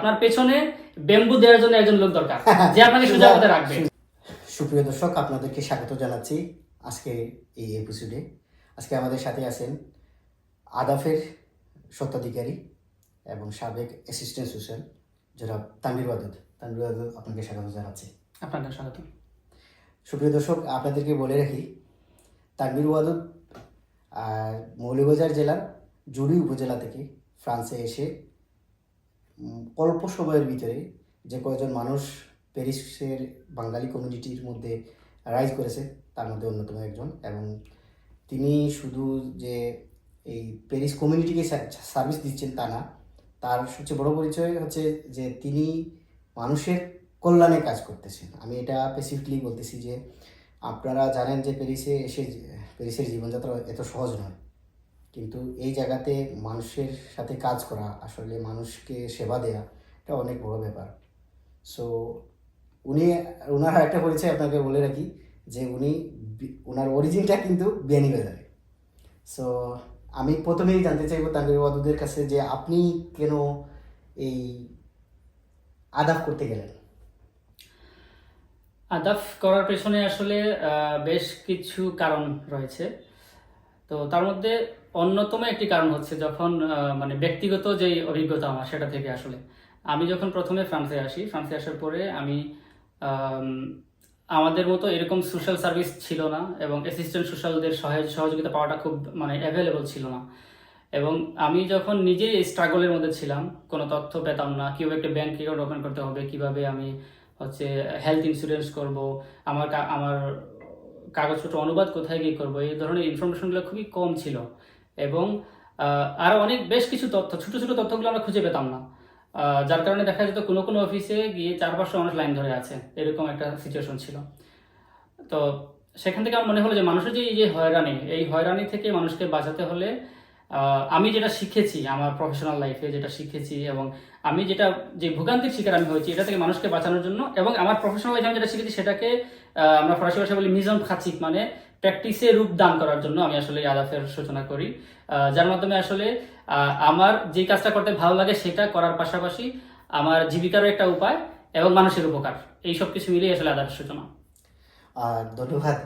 আপনার পেছনে বেম্বু দেওয়ার জন্য একজন লোক দরকার যে আপনাকে সোজা পথে রাখবে। সুপ্রিয় দর্শক আপনাদেরকে স্বাগত জানাচ্ছি আজকে এই এপিসোডে আজকে আমাদের সাথে আছেন আদাফের স্বত্বাধিকারী এবং সাবেক অ্যাসিস্ট্যান্ট সোশ্যাল যারা তানভীর ওয়াদুদ। তানভীর ওয়াদুদ আপনাকে স্বাগত জানাচ্ছি। আপনাকে স্বাগত। সুপ্রিয় দর্শক আপনাদেরকে বলে রাখি তানভীর ওয়াদুদ মৌলভীবাজার জেলার জুড়ি উপজেলা থেকে ফ্রান্সে এসে অল্প সময়ের ভিতরে যে কয়েকজন মানুষ প্যারিসের বাঙালি কমিউনিটির মধ্যে রাইজ করেছে, তার মধ্যে অন্যতম একজন এবং তিনি শুধু যে এই প্যারিস কমিউনিটিকে সার্ভিস দিচ্ছেন তা না, তার সবচেয়ে বড় পরিচয় হচ্ছে যে তিনি মানুষের কল্যাণে কাজ করতেছেন। আমি এটা স্পেসিফিকলি বলতেছি যে আপনারা জানেন যে প্যারিসে এসে প্যারিসের জীবনযাত্রা এত সহজ নয়। কিন্তু এই জায়গাতে মানুষের সাথে কাজ করা, আসলে মানুষকে সেবা দেয়া, এটা অনেক বড় ব্যাপার। সো উনি ওনার একটা পরিচয় আপনাকে বলে রাখি, যে উনি ওনার অরিজিনটা কিন্তু বিয়ানীবাজারে সো আমি প্রথমেই জানতে চাইব ওয়াদুদের কাছে যে আপনি কেন এই আদাব করতে গেলেন? আদাফ করার পেছনে আসলে বেশ কিছু কারণ রয়েছে। তো তার মধ্যে অন্যতম একটি কারণ হচ্ছে যখন মানে ব্যক্তিগত যেই অভিজ্ঞতা আমার সেটা থেকে আসলে। আমি যখন প্রথমে ফ্রান্সে আসি, ফ্রান্সে আসার পরে আমি আমাদের মতো এরকম সোশ্যাল সার্ভিস ছিল না এবং অ্যাসিস্ট্যান্ট সোশ্যালদের সহায়- সহযোগিতা পাওয়াটা খুব মানে অ্যাভেলেবল ছিল না। এবং আমি যখন নিজেই স্ট্রাগলের মধ্যে ছিলাম, কোনো তথ্য পেতাম না, কীভাবে একটা ব্যাংক অ্যাকাউন্ট ওপেন করতে হবে, কীভাবে আমি হচ্ছে হেলথ ইন্স্যুরেন্স করব, আমার আমার কাগজপত্র অনুবাদ কোথায় গিয়ে করব, এই ধরনের ইনফরমেশনগুলো খুবই কম ছিল। এবং আরও অনেক বেশ কিছু তথ্য, ছোটো ছোটো তথ্যগুলো আমরা খুঁজে পেতাম না। যার কারণে দেখা যেত কোনো কোনো অফিসে গিয়ে চার পাঁচশো মানুষ লাইন ধরে আছে। এরকম একটা সিচুয়েশন ছিল। তো সেখান থেকে আমার মনে হলো যে মানুষের যে এই যে হয়রানি, এই হয়রানি থেকে মানুষকে বাঁচাতে হলে আমি যেটা শিখেছি আমার প্রফেশনাল লাইফে যেটা শিখেছি এবং আমি যেটা, যে ভোগান্তির শিকার আমি হয়েছি, এটা থেকে মানুষকে বাঁচানোর জন্য এবং আমার প্রফেশনাল লাইফে আমি যেটা শিখেছি সেটাকে আমরা ফরাসি ভাষায় বলি মিজন খাচিক মানে প্র্যাকটিসে রূপ দান করার জন্য আমি আসলে আদাফের সূচনা করি। যার মাধ্যমে আসলে আমার যে কাজটা করতে ভালো লাগে সেটা করার পাশাপাশি আমার জীবিকারও একটা উপায় এবং মানুষের উপকার। এই সব কিছু মিলিয়ে আসলে আদাফের সূচনা। ধন্যবাদ।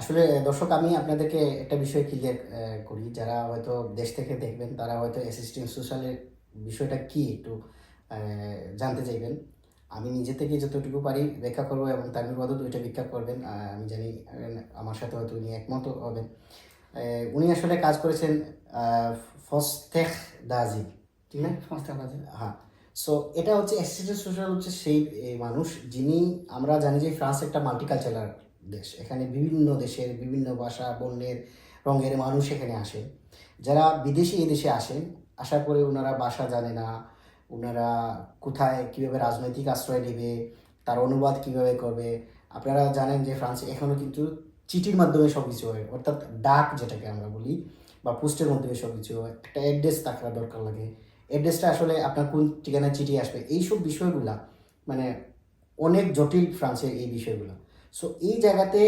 আসলে, দর্শক, আমি আপনাদেরকে একটা বিষয় ক্লিয়ার করি। যারা হয়তো দেশ থেকে দেখবেন, তারা হয়তো অ্যাসিস্ট্যান্ট সোশ্যালের বিষয়টা কি একটু জানতে চাইবেন। আমি নিজে থেকে যতটুকু পারি ব্যাখ্যা করব এবং তামিল বাদত ওইটা ব্যাখ্যা করবেন। আমি জানি আমার সাথে হয়তো উনি একমত হবেন। উনি আসলে কাজ করেছেন ফস্টেখ দাজি। ঠিক না? সংস্থা কাজে হ্যাঁ। সো এটা হচ্ছে অ্যাসিস্ট্যান্ট সোশ্যাল হচ্ছে সেই মানুষ যিনি আমরা জানি যে ফ্রান্স একটা মাল্টিকালচারাল দেশ। এখানে বিভিন্ন দেশের বিভিন্ন ভাষা বর্ণের রঙের মানুষ এখানে আসে। যারা বিদেশি এদেশে আসেন আসার পরে ওনারা ভাষা জানে না ওনারা কোথায় কীভাবে রাজনৈতিক আশ্রয় নেবে, তার অনুবাদ কীভাবে করবে। আপনারা জানেন যে ফ্রান্সে এখনও কিন্তু চিঠির মাধ্যমে সব কিছু হয়, অর্থাৎ ডাক যেটাকে আমরা বলি, বা পোস্টের মাধ্যমে সব কিছু হয়। একটা অ্যাড্রেস থাকার দরকার লাগে। অ্যাড্রেসটা আসলে আপনার কোন ঠিকানায় চিঠি আসবে, এইসব বিষয়গুলা মানে অনেক জটিল ফ্রান্সের এই বিষয়গুলো। সো এই জায়গাতে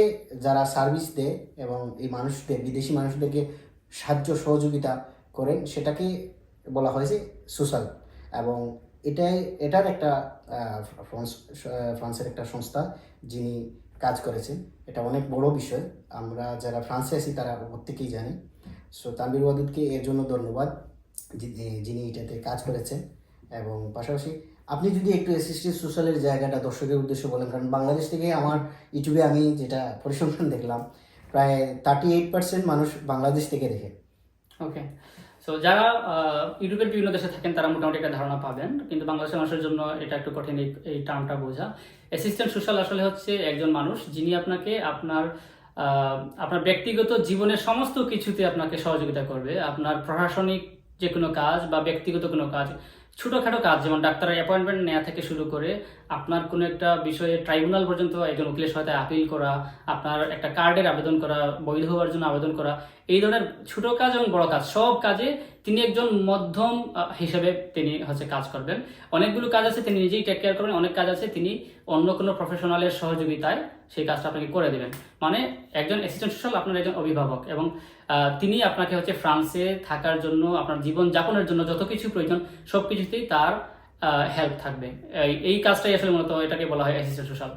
যারা সার্ভিস দেয় এবং এই মানুষদের, বিদেশি মানুষদেরকে সাহায্য, সহযোগিতা করেন, সেটাকে বলা হয়েছে সোশ্যাল এবং এটাই, এটার একটা ফ্রান্স ফ্রান্সের একটা সংস্থা যিনি কাজ করেছেন। এটা অনেক বড় বিষয়। আমরা যারা ফ্রান্সে আছি, তারা প্রত্যেকেই জানি। সো তানবীর ওয়াদুদকে এর জন্য ধন্যবাদ যিনি- এটাতে কাজ করেছেন। এবং পাশাপাশি আপনি যদি একটু অ্যাসিস্ট্যান্ট সোশ্যালের জায়গাটা দর্শকের উদ্দেশ্যে বলেন, কারণ বাংলাদেশ থেকে আমার ইউটিউবে আমি যেটা পরিসংখ্যান দেখলাম, প্রায় থার্টি এইট পার্সেন্ট মানুষ বাংলাদেশ থেকে দেখে। ওকে সো যারা ইউরোপের বিভিন্ন দেশে থাকেন, তারা মোটামুটি একটা ধারণা পাবেন। কিন্তু বাংলাদেশের মানুষের জন্য এটা একটু কঠিন এই- টার্মটা বোঝা। অ্যাসিস্ট্যান্ট সোশ্যাল আসলে হচ্ছে একজন মানুষ যিনি আপনাকে আপনার আপনার ব্যক্তিগত জীবনের সমস্ত কিছুতে আপনাকে সহযোগিতা করবে। আপনার প্রশাসনিক যে কোনো কাজ বা ব্যক্তিগত কোনো কাজ ছোটোখাটো কাজ, যেমন ডাক্তারের অ্যাপয়েন্টমেন্ট নেওয়া থেকে শুরু করে আপনার কোনো একটা বিষয়ে ট্রাইব্যুনাল পর্যন্ত একজন উকিলের সাথে আপিল করা, আপনার একটা কার্ডের আবেদন করা, বৈধ হওয়ার জন্য আবেদন করা, এই ধরনের ছোটো কাজ এবং বড় কাজ, সব কাজে তিনি একজন মধ্যম হিসেবে তিনি হচ্ছে কাজ করবেন। অনেকগুলো কাজ আছে, তিনি নিজেই টেক কেয়ার করবেন। অনেক কাজ আছে, তিনি অন্য কোনো প্রফেশনালের সহযোগিতায় সেই কাজটা আপনাকে করে দেবেন। মানে একজন অ্যাসিস্ট্যান্ট সোশ্যাল আপনার একজন অভিভাবক এবং তিনি আপনাকে হচ্ছে ফ্রান্সে থাকার জন্য, আপনার জীবন যাপনের জন্য যত কিছু প্রয়োজন, সব কিছুতেই তার হেল্প থাকবে। এই- কাজটাই আসলে মূলত এটাকে বলা হয় অ্যাসিস্ট্যান্ট সোশ্যাল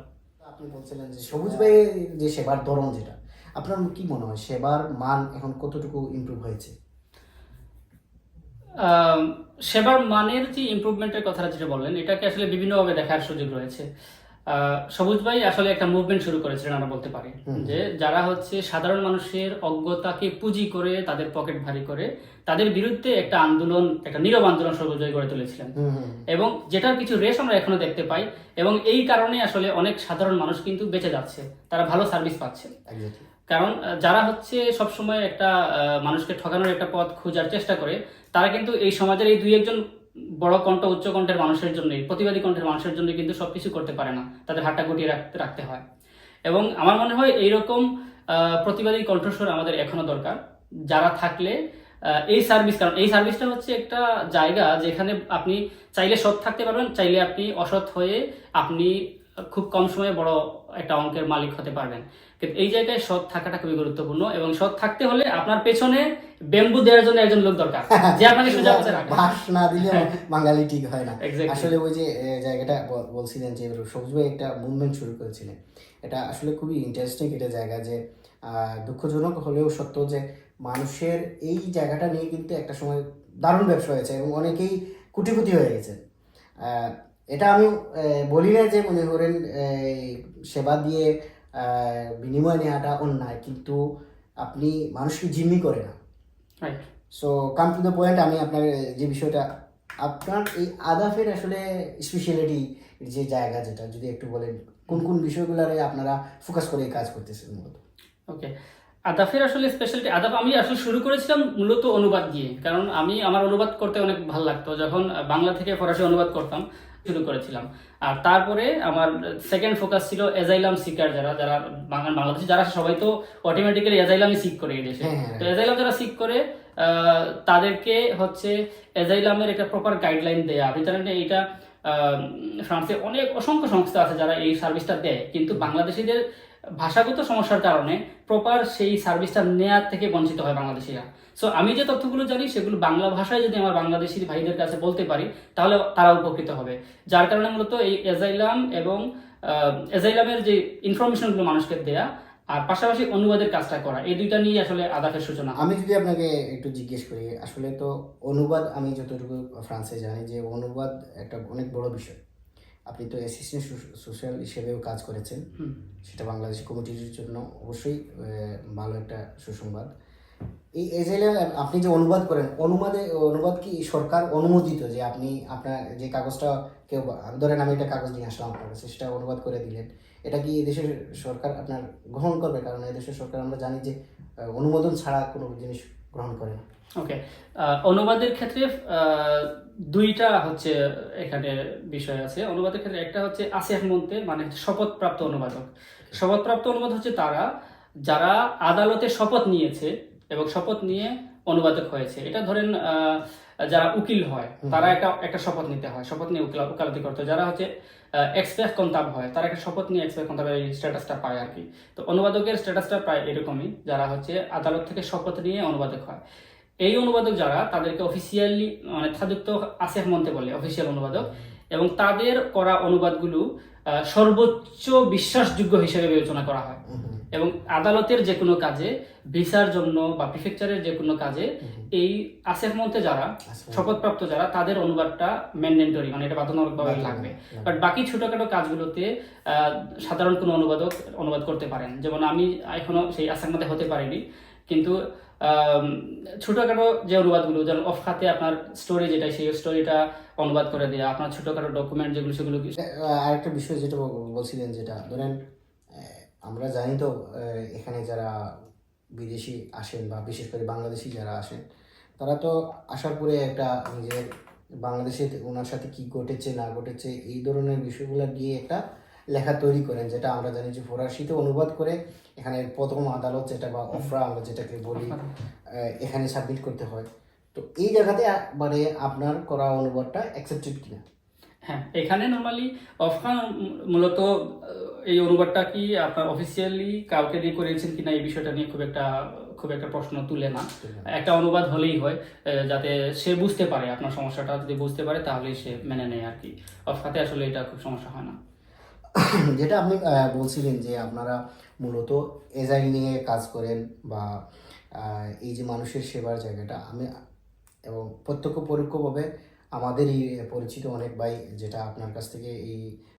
আপনি বলছিলেন যে সবুজ ভাইয়ের যে সেবার ধরন যেটা, আপনার কি মনে হয়? সেবার মান এখন কতটুকু ইমপ্রুভ হয়েছে? সেবার মানের যে ইমপ্রুভমেন্টের কথাটা যেটা বললেন এটাকে আসলে বিভিন্নভাবে দেখার সুযোগ রয়েছে। সবুজ ভাই আসলে একটা মুভমেন্ট শুরু করেছিলেন আমরা বলতে পারি। যে যারা হচ্ছে সাধারণ মানুষের অজ্ঞতাকে পুঁজি করে তাদের পকেট ভারী করে তাদের বিরুদ্ধে একটা আন্দোলন একটা নীরব আন্দোলন সবুজ ভাই গড়ে তুলেছিলেন। এবং যেটার কিছু রেশ আমরা এখনও দেখতে পাই এবং এই কারণে আসলে অনেক সাধারণ মানুষ কিন্তু বেঁচে যাচ্ছে তারা ভালো সার্ভিস পাচ্ছে। কারণ যারা হচ্ছে সবসময় একটা মানুষকে ঠকানোর একটা পথ খোঁজার চেষ্টা করে, তারা কিন্তু এই সমাজের এই দুই একজন বড় কণ্ঠ, উচ্চ কণ্ঠের মানুষের জন্য প্রতিবাদী কণ্ঠের মানুষের জন্য কিন্তু সবকিছু করতে পারে না। তাদের হাতটা গুটিয়ে রাখতে রাখতে হয়। এবং আমার মনে হয় এইরকম প্রতিবাদী কণ্ঠস্বর আমাদের এখনও দরকার। যারা থাকলে এই সার্ভিস, কারণ এই সার্ভিসটা হচ্ছে একটা জায়গা যেখানে আপনি চাইলে সৎ থাকতে পারবেন, চাইলে আপনি অসৎ হয়ে আপনি খুব কম সময়ে বড় একটা অঙ্কের মালিক হতে পারবেন। কিন্তু এই জায়গায় সৎ থাকাটা খুবই গুরুত্বপূর্ণ এবং সৎ থাকতে হলে আপনার পেছনে বেম্বু দেওয়ার জন্য একজন লোক দরকার যে আপনাকে সোজা পথে রাখবে। বাস না দিলে বাঙালি ঠিক হয় না। আসলে ওই যে জায়গাটা বলছিলেন যে সবুজ ভাই একটা মুভমেন্ট শুরু করেছিলেন। এটা আসলে খুবই ইন্টারেস্টিং একটা জায়গা যে দুঃখজনক হলেও সত্য যে মানুষের এই জায়গাটা নিয়ে কিন্তু একটা সময় দারুণ ব্যবসা হয়েছে এবং অনেকেই কুটিপুটি হয়ে গেছে। এটা আমি বলি না যে মনে করেন সেবা দিয়ে বিনিময় নেওয়াটা অন্যায় কিন্তু আপনি মানুষকে জিম্মি করে না। So come to the point আমি আপনার যে বিষয়টা আপনার এই আদাফের আসলে স্পেশালিটি যে জায়গা যেটা যদি একটু বলেন কোন কোন বিষয়গুলোরে আপনারা ফোকাস করে কাজ করতেছেন মূলত? ওকে আদাফের আসলে স্পেশালিটি আদাফ আমি আসলে শুরু করেছিলাম মূলত অনুবাদ দিয়ে কারণ আমি আমার অনুবাদ করতে অনেক ভালো লাগতো। যখন বাংলা থেকে ফরাসি অনুবাদ করতাম শুরু করেছিলাম। আর তারপরে আমার সেকেন্ড ফোকাস ছিল এজাইলাম শিকার যারা যারা বাঙাল বাংলাদেশে যারা সবাই তো অটোমেটিক্যালি এজাইলামই শিক করে দেশে। হ্যাঁ, তো এজাইলাম যারা সিক করে আহ, তাদেরকে হচ্ছে এজাইলামের একটা প্রপার গাইডলাইন দেয়া। আপনি জানেন আহ, ফ্রান্সে অনেক অসংখ্য সংস্থা আছে যারা এই সার্ভিসটা দেয়। কিন্তু বাংলাদেশিদের ভাষাগত সমস্যার কারণে প্রপার সেই সার্ভিসটা নেয়ার থেকে বঞ্চিত হয় বাংলাদেশিরা। সো আমি যে তথ্যগুলো জানি, সেগুলো বাংলা ভাষায় যদি আমার বাংলাদেশি ভাইদের কাছে বলতে পারি, তাহলে তারা উপকৃত হবে। যার কারণে মূলত এই এজাইলাম এবং এজাইলামের যে ইনফরমেশনগুলো মানুষকে দেয়া আর পাশাপাশি অনুবাদের কাজটা করা, এই দুইটা নিয়ে আসলে আদাফের সূচনা। আমি যদি আপনাকে একটু জিজ্ঞেস করি, আসলে তো অনুবাদ আমি যতটুকু ফ্রান্সে জানি যে অনুবাদ একটা অনেক বড় বিষয়। আপনি তো অ্যাসিস্ট্যান্ট সোশ্যাল হিসেবেও কাজ করেছেন। সেটা বাংলাদেশ কমিটির জন্য অবশ্যই ভালো একটা সুসংবাদ। এই এজেলে আপনি যে অনুবাদ করেন অনুবাদে অনুবাদ কি সরকার অনুমোদিত যে আপনি আপনার যে কাগজটা কেউ ধরেন আমি একটা কাগজ নিয়ে আসলাম আপনার কাছে সেটা অনুবাদ করে দিলেন। এটা কি এদেশের সরকার আপনার গ্রহণ করবে? কারণ এদেশের সরকার আমরা জানি যে অনুমোদন ছাড়া কোনো জিনিস গ্রহণ করে না। ওকে অনুবাদের ক্ষেত্রে দুইটা হচ্ছে এখানে বিষয় আছে। অনুবাদের ক্ষেত্রে একটা হচ্ছে আসিয়াফ মন্তে মানে শপথপ্রাপ্ত অনুবাদক। শপথপ্রাপ্ত অনুবাদ হচ্ছে তারা যারা আদালতে শপথ নিয়েছে এবং শপথ নিয়ে অনুবাদক হয়েছে। এটা ধরেন যারা উকিল হয় তারা একটা একটা শপথ নিতে হয় শপথ নিয়ে উকিল উকালতি করতে যারা হচ্ছে এক্সপ্রেস কন্তাব হয় তারা একটা শপথ নিয়ে এক্সপ্রেস কন্তাবের এই স্ট্যাটাসটা পায় আর কি। তো অনুবাদকের স্ট্যাটাসটা প্রায় এরকমই যারা হচ্ছে আদালত থেকে শপথ নিয়ে অনুবাদক হয়। এই অনুবাদক যারা তাদেরকে অফিসিয়ালি মানে থাদুক্ত আসেফ মন্তে বলে অফিসিয়াল অনুবাদক এবং তাদের করা অনুবাদগুলো সর্বোচ্চ বিশ্বাসযোগ্য হিসেবে বিবেচনা করা হয়। এবং আদালতের যে কোনো কাজে ভিসার জন্য বা প্রিফেকচারের যে কোনো কাজে এই আসেফ মন্তে যারা শপথপ্রাপ্ত যারা তাদের অনুবাদটা ম্যান্ডেন্টরি মানে এটা বাধ্যতামূলকভাবে লাগবে। বাট বাকি ছোটখাটো কাজগুলোতে সাধারণ কোনো অনুবাদক অনুবাদ করতে পারেন। যেমন আমি এখনও সেই আসার মধ্যে হতে পারিনি কিন্তু ছোটখাটো যে অনুবাদগুলো, যেমন অফ খাতে আপনার স্টোরি যেটা, সেই স্টোরিটা অনুবাদ করে দেওয়া আপনার ছোটোখাটো ডকুমেন্ট যেগুলো, সেগুলো আরেকটা বিষয় যেটা বলছিলেন যেটা, ধরেন আমরা জানি তো এখানে যারা বিদেশি আসেন বা বিশেষ করে বাংলাদেশি যারা আসেন, তারা তো আসার পরে একটা নিজের বাংলাদেশে ওনার সাথে কি ঘটেছে, না ঘটেছে, এই ধরনের বিষয়গুলো দিয়ে একটা লেখা তৈরি করেন, যেটা আমরা জানি যে ফরাসিতে অনুবাদ করে এখানে প্রথম আদালত যেটা বা অফরা আমরা যেটাকে বলি এখানে সাবমিট করতে হয়। তো এই জায়গাতে মানে আপনার করা অনুবাদটা অ্যাকসেপ্টেড কিনা? হ্যাঁ এখানে নর্মালি অফখান মূলত এই অনুবাদটা কি আপনার অফিসিয়ালি কাউকে দিয়ে করিয়েছেন কিনা এই বিষয়টা নিয়ে খুব একটা খুব একটা প্রশ্ন তুলে না। একটা অনুবাদ হলেই হয় যাতে সে বুঝতে পারে আপনার সমস্যাটা যদি বুঝতে পারে তাহলেই সে মেনে নেয় আর কি। অফাতে আসলে এটা খুব সমস্যা হয় না। যেটা আপনি বলছিলেন যে আপনারা মূলত এজআই নিয়ে কাজ করেন বা এই যে মানুষের সেবার জায়গাটা, আমি এবং প্রত্যক্ষ পরোক্ষভাবে আমাদেরই পরিচিত অনেক ভাই যেটা আপনার কাছ থেকে এই